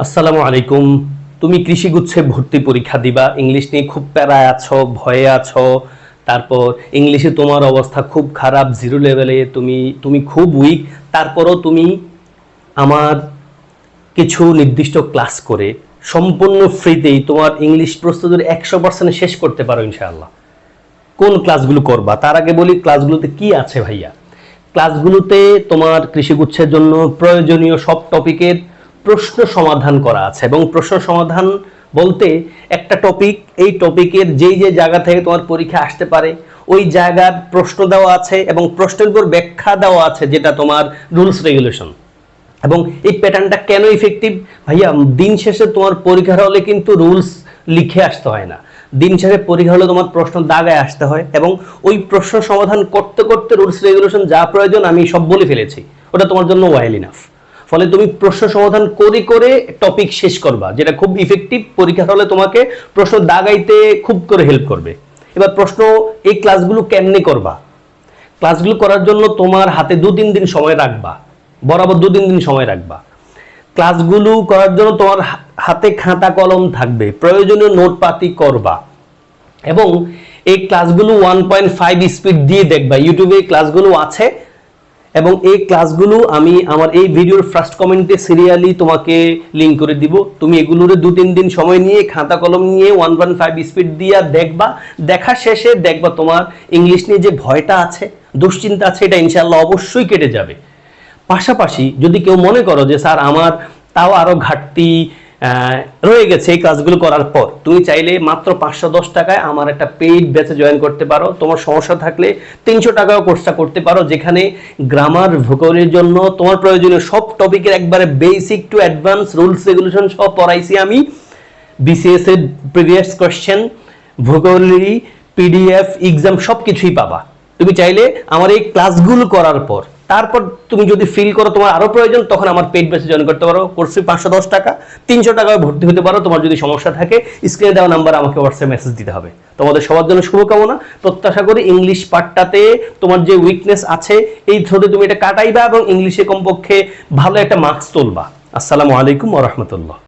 আসসালামু আলাইকুম। তুমি কৃষিগুচ্ছে ভর্তি পরীক্ষা দিবা, ইংলিশ নিয়ে খুব প্যারায় আছো, ভয়ে আছো, তারপর ইংলিশে তোমার অবস্থা খুব খারাপ, জিরো লেভেলে তুমি তুমি খুব উইক তারপরও তুমি আমার কিছু নির্দিষ্ট ক্লাস করে সম্পূর্ণ ফ্রিতেই তোমার ইংলিশ প্রস্তুতির একশো পার্সেন্ট শেষ করতে পারো ইনশাআল্লাহ। কোন ক্লাসগুলো করবা? তার আগে বলি, ক্লাসগুলোতে কি আছে ভাইয়া? ক্লাসগুলোতে তোমার কৃষিগুচ্ছের জন্য প্রয়োজনীয় সব টপিকের প্রশ্ন সমাধান করা আছে এবং প্রশ্ন সমাধান বলতে একটা টপিক এই টপিকের যেই যে জায়গা থেকে তোমার পরীক্ষা আসতে পারে, ওই জায়গার প্রশ্ন দেওয়া আছে এবং প্রশ্নের উপর ব্যাখ্যা দেওয়া আছে যেটা তোমার রুলস রেগুলেশন এবং এই প্যাটার্নটা কেন ইফেক্টিভ ভাইয়া, দিন শেষে তোমার পরীক্ষার হলে কিন্তু রুলস লিখে আসতে হয় না। দিন শেষে পরীক্ষা হলে তোমার প্রশ্ন দাগায় আসতে হয় এবং ওই প্রশ্ন সমাধান করতে করতে রুলস রেগুলেশন যা প্রয়োজন আমি সব বলে ফেলেছি। ওটা তোমার জন্য ওয়াইল ইনাফ ফলে তুমি প্রশ্ন সমাধান করে করে টপিক শেষ করবা, যেটা খুব ইফেক্টিভ পরীক্ষার হলে তোমাকে প্রশ্ন দাগাইতে খুব করে হেল্প করবে। এবার প্রশ্ন, এই ক্লাসগুলো কেমনে করবা? ক্লাসগুলো করার জন্য তোমার হাতে দু তিন দিন সময় রাখবা, বরাবর দু তিন দিন সময় রাখবা। ক্লাসগুলো করার জন্য তোমার হাতে খাতা কলম থাকবে, প্রয়োজনীয় নোটপাতি করবা। এবং এই ক্লাসগুলো ওয়ান পয়েন্ট ফাইভ স্পিড দিয়ে দেখবা ইউটিউবে ক্লাসগুলো আছে এবং এই ক্লাসগুলো আমি আমার এই ভিডিওর ফার্স্ট কমেন্টে সিরিয়ালি তোমাকে লিঙ্ক করে দিব। তুমি এগুলোর দু তিন দিন সময় নিয়ে খাতা কলম নিয়ে ওয়ান পয়েন্ট ফাইভ স্পিড দিয়ে দেখবা। দেখা শেষে দেখবা তোমার ইংলিশ নিয়ে যে ভয়টা আছে, দুশ্চিন্তা আছে, এটা ইনশাল্লাহ অবশ্যই কেটে যাবে। পাশাপাশি যদি কেউ মনে করো যে, স্যার, আমার তাও আরও ঘাটতি রয়ে গেছে এই কাজগুলো করার পর। তুমি চাইলে মাত্র পাঁচশো দশ টাকায় আমার একটা পেইড ব্যাচে জয়েন করতে পারো। তোমার সমস্যা থাকলে তিনশো টাকাও কোর্সটা করতে পারো, যেখানে গ্রামার ভূগোলের জন্য তোমার প্রয়োজনীয় সব টপিকের একবারে basic to advance rules regulation সব পড়াইছি আমি। বিসিএস এর প্রিভিয়াস কোয়েশ্চেন ভূগোলেরই পিডিএফ এক্সাম সব কিছুই পাবা। তুমি চাইলে আমার এই ক্লাসগুলো করার পর তারপর তুমি যদি ফিল করো তোমার আরও প্রয়োজন, তখন আমার পেড বেসে জয়েন করতে পারো। কোর্স পাঁচশো দশ টাকা, তিনশো টাকায় ভর্তি হতে পারো। তোমার যদি সমস্যা থাকে স্ক্রিনে দেওয়া নাম্বার আমাকে হোয়াটসঅ্যাপ মেসেজ দিতে হবে। তোমাদের সবার জন্য শুভকামনা। প্রত্যাশা করি ইংলিশ পার্টটাতে তোমার যে উইকনেস আছে, এই থ্রোতে তুমি এটা কাটাইবা এবং ইংলিশে কমপক্ষে ভালো একটা মার্কস তুলবা। আসসালামু আলাইকুম ওয়া রাহমাতুল্লাহ।